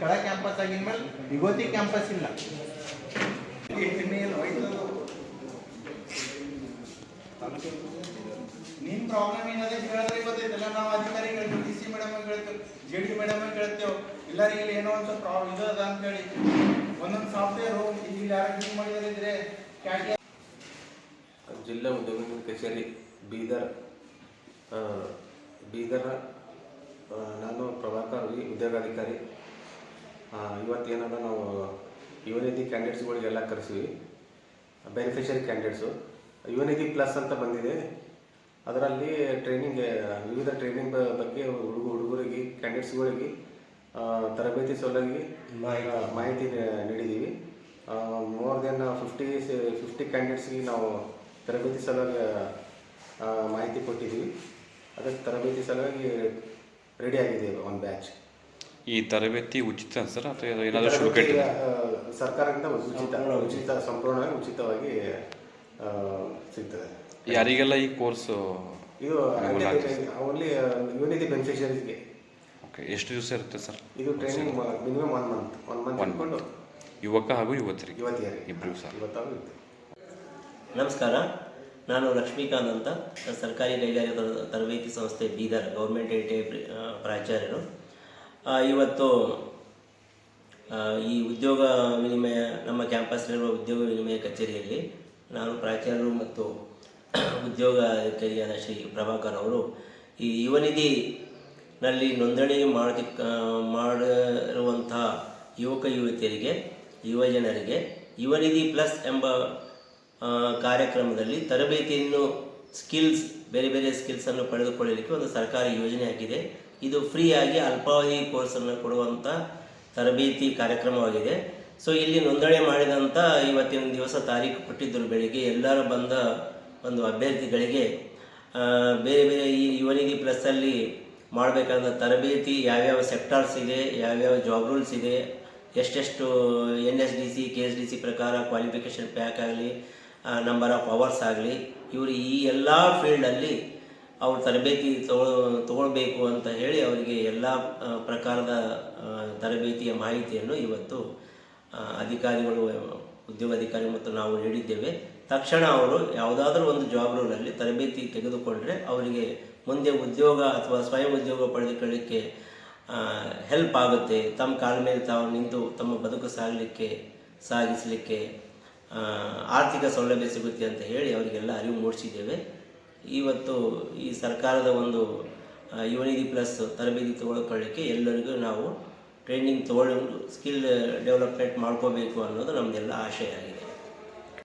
ಕೆಳ ಕ್ಯಾಂಪಸ್ ಆಗಿನ ಮೇಲೆ ವಿಭೂತಿ ಕ್ಯಾಂಪಸ್ ಇಲ್ಲ. ನಿಮ್ ಪ್ರಾಬ್ಲಮ್ ಏನದೆ ಹೇಳಿದ್ರೆ ಗೊತ್ತೈತಲ್ಲ ನಾವು ಅಧಿಕಾರಿಗಳು ಡಿ ಸಿ ಮೇಡಮ್ ಹೇಳ್ತೇವೆ ಜೆ ಡಿ ಮೇಡಮ್ ಹೇಳ್ತೇವೆ ಎಲ್ಲರಿಗೆ ಇಲ್ಲಿ ಏನೋ ಒಂದು ಪ್ರಾಬ್ಲಮ್ ಇದು ಅದ ಅಂತ ಹೇಳಿ. ಒಂದೊಂದು ಸಾಫ್ಟ್ವೇರ್ ಇಲ್ಲಿ ಯಾರು ಯೂಸ್ ಮಾಡಿದ್ರೆ ಜಿಲ್ಲಾ ಉದ್ಯೋಗ ಕಚೇರಿ, ಬೀದರ್. ಬೀದರ್ ನಾನು ಪ್ರಭಾಕರ್ ಉದ್ಯೋಗಾಧಿಕಾರಿ. ಇವತ್ತೇನದ ನಾವು ಯುವನಿಧಿ ಕ್ಯಾಂಡಿಡೇಟ್ಸ್ಗಳಿಗೆಲ್ಲ ಕರೆಸಿವಿ. ಬೆನಿಫಿಷರಿ ಕ್ಯಾಂಡಿಡೇಟ್ಸು ಯುವನಿಧಿ ಪ್ಲಸ್ ಅಂತ ಬಂದಿದೆ. ಅದರಲ್ಲಿ ಟ್ರೈನಿಂಗ್ ವಿವಿಧ ಟ್ರೈನಿಂಗ್ ಬಗ್ಗೆ ಹುಡುಗ ಹುಡುಗರಿಗೆ ಕ್ಯಾಂಡಿಡೇಟ್ಸ್ಗಳಿಗೆ ತರಬೇತಿ ಸಲುವಾಗಿ ಮಾಹಿತಿ. ನೀಡಿದ್ದೀವಿ ಮೋರ್ ದೆನ್ ಫಿಫ್ಟಿ ಫಿಫ್ಟಿ ಕ್ಯಾಂಡಿಡೇಟ್ಸ್ಗೆ ನಾವು ತರಬೇತಿ ಸಲುವಾಗಿ ಮಾಹಿತಿ ಕೊಟ್ಟಿದ್ದೀವಿ ಅದಕ್ಕೆ ತರಬೇತಿ ಸಲುವಾಗಿ ರೆಡಿ ಆಗಿದೆ ಒಂದು ಬ್ಯಾಚ್ ಈ ತರಬೇತಿ ಉಚಿತ ಸರ್? ಅಥವಾ ಏನಾದರೂ ಶುಲ್ಕ ಇಟ್ಟಿದೆ ಸರ್ಕಾರದಿಂದ ಉಚಿತ ಉಚಿತ. ಸಂಪೂರ್ಣವಾಗಿ ಉಚಿತವಾಗಿ ಸಿಗ್ತದೆ. ಯಾರಿಗೆಲ್ಲ ಈ ಕೋರ್ಸ್ ಇದು ಓನ್ಲಿ ಯುನಿಟಿ ಬೆನಿಫಿಷರೀಸ್ಗೆ ಓಕೆ ಎಷ್ಟು ದಿವಸ ಇರುತ್ತೆ ಸರ್? ಇದು training minimum one month one month ಇಟ್ಕೊಂಡು ಯುವಕ ಹಾಗೂ ಯುವತಿಯರಿಗೆ. ಯುವತಿಯರಿಗೆ. ಇಬ್ಬರು ಸರ್. ಇವತ್ತಾಗೂ ಇರುತ್ತೆ. ನಮಸ್ಕಾರ. ನಾನು ಲಕ್ಷ್ಮೀಕಾಂತ್ ಅಂತ. ಸರ್ಕಾರಿ ಕೈಗಾರಿಕಾ ತರಬೇತಿ ಸಂಸ್ಥೆ Bidar government I T I ಪ್ರಾಚಾರ್ಯರು. ಇವತ್ತು ಈ ಉದ್ಯೋಗ ವಿನಿಮಯ, ನಮ್ಮ ಕ್ಯಾಂಪಸ್ನಲ್ಲಿರುವ ಉದ್ಯೋಗ ವಿನಿಮಯ ಕಚೇರಿಯಲ್ಲಿ ನಾನು ಪ್ರಾಚಾರ್ಯರು ಮತ್ತು ಉದ್ಯೋಗ ಅಧಿಕಾರಿಯಾದ ಶ್ರೀ ಪ್ರಭಾಕರ್ ಅವರು ಈ ಯುವನಿಧಿನಲ್ಲಿ ನೋಂದಣಿ ಮಾಡಿ ಮಾಡಿರುವಂತಹ ಯುವಕ ಯುವತಿಯರಿಗೆ ಯುವಜನರಿಗೆ ಯುವನಿಧಿ ಪ್ಲಸ್ ಎಂಬ ಕಾರ್ಯಕ್ರಮದಲ್ಲಿ ತರಬೇತಿಯನ್ನು ಸ್ಕಿಲ್ಸ್ ಬೇರೆ ಬೇರೆ ಸ್ಕಿಲ್ಸನ್ನು ಪಡೆದುಕೊಳ್ಳಲಿಕ್ಕೆ ಒಂದು ಸರ್ಕಾರಿ ಯೋಜನೆ ಆಗಿದೆ. ಇದು ಫ್ರೀಯಾಗಿ ಅಲ್ಪಾವಧಿ ಕೋರ್ಸನ್ನು ಕೊಡುವಂಥ ತರಬೇತಿ ಕಾರ್ಯಕ್ರಮವಾಗಿದೆ. ಸೊ ಇಲ್ಲಿ ನೋಂದಣಿ ಮಾಡಿದಂಥ ಇವತ್ತಿನ ದಿವಸ ತಾರೀಕು ಕೊಟ್ಟಿದ್ದರು ಬೆಳಿಗ್ಗೆ. ಎಲ್ಲರೂ ಬಂದ ಒಂದು ಅಭ್ಯರ್ಥಿಗಳಿಗೆ ಬೇರೆ ಬೇರೆ ಈ ಯುವನಿಧಿ ಪ್ಲಸ್ಸಲ್ಲಿ ಮಾಡಬೇಕಾದ ತರಬೇತಿ, ಯಾವ್ಯಾವ ಸೆಕ್ಟಾರ್ಸ್ ಇದೆ, ಯಾವ್ಯಾವ ಜಾಬ್ ರೂಲ್ಸ್ ಇದೆ, ಎಷ್ಟೆಷ್ಟು N S D C K S D C ಪ್ರಕಾರ ಕ್ವಾಲಿಫಿಕೇಷನ್ ಪ್ಯಾಕ್ ಆಗಲಿ ನಂಬರ್ ಆಫ್ ಅವರ್ಸ್ ಆಗಲಿ, ಇವರು ಈ ಎಲ್ಲ ಫೀಲ್ಡಲ್ಲಿ ಅವ್ರು ತರಬೇತಿ ತಗೊಳ್, ತಗೊಳ್ಬೇಕು ಅಂತ ಹೇಳಿ ಅವರಿಗೆ ಎಲ್ಲ ಪ್ರಕಾರದ ತರಬೇತಿಯ ಮಾಹಿತಿಯನ್ನು ಇವತ್ತು ಅಧಿಕಾರಿಗಳು, ಉದ್ಯೋಗಾಧಿಕಾರಿ ಮತ್ತು ನಾವು ನೀಡಿದ್ದೇವೆ. ತಕ್ಷಣ ಅವರು ಯಾವುದಾದ್ರೂ ಒಂದು ಜಾಬ್ ರೋಲಲ್ಲಿ ತರಬೇತಿ ತೆಗೆದುಕೊಂಡ್ರೆ ಅವರಿಗೆ ಮುಂದೆ ಉದ್ಯೋಗ ಅಥವಾ ಸ್ವಯಂ ಉದ್ಯೋಗ ಪಡೆದುಕೊಳ್ಳಿಕ್ಕೆ ಹೆಲ್ಪ್ ಆಗುತ್ತೆ. ತಮ್ಮ ಕಾಲ ಮೇಲೆ ತಾವು ನಿಂತು ತಮ್ಮ ಬದುಕು ಸಾಗಲಿಕ್ಕೆ, ಸಾಗಿಸಲಿಕ್ಕೆ ಆರ್ಥಿಕ ಸೌಲಭ್ಯ ಸಿಗುತ್ತೆ ಅಂತ ಹೇಳಿ ಅವರಿಗೆಲ್ಲ ಅರಿವು ಮೂಡಿಸಿದ್ದೇವೆ. ಇವತ್ತು ಈ ಸರ್ಕಾರದ ಒಂದು ಯುವನಿಧಿ ಪ್ಲಸ್ ತರಬೇತಿ ತಗೊಳ್ಕೊಳ್ಳಿಕ್ಕೆ ಎಲ್ಲರಿಗೂ ನಾವು ಟ್ರೈನಿಂಗ್ ತೊಗೊಂಡು ಸ್ಕಿಲ್ ಡೆವಲಪ್ಮೆಂಟ್ ಮಾಡ್ಕೋಬೇಕು ಅನ್ನೋದು ನಮ್ಮದೆಲ್ಲ ಆಶಯ ಆಗಿದೆ.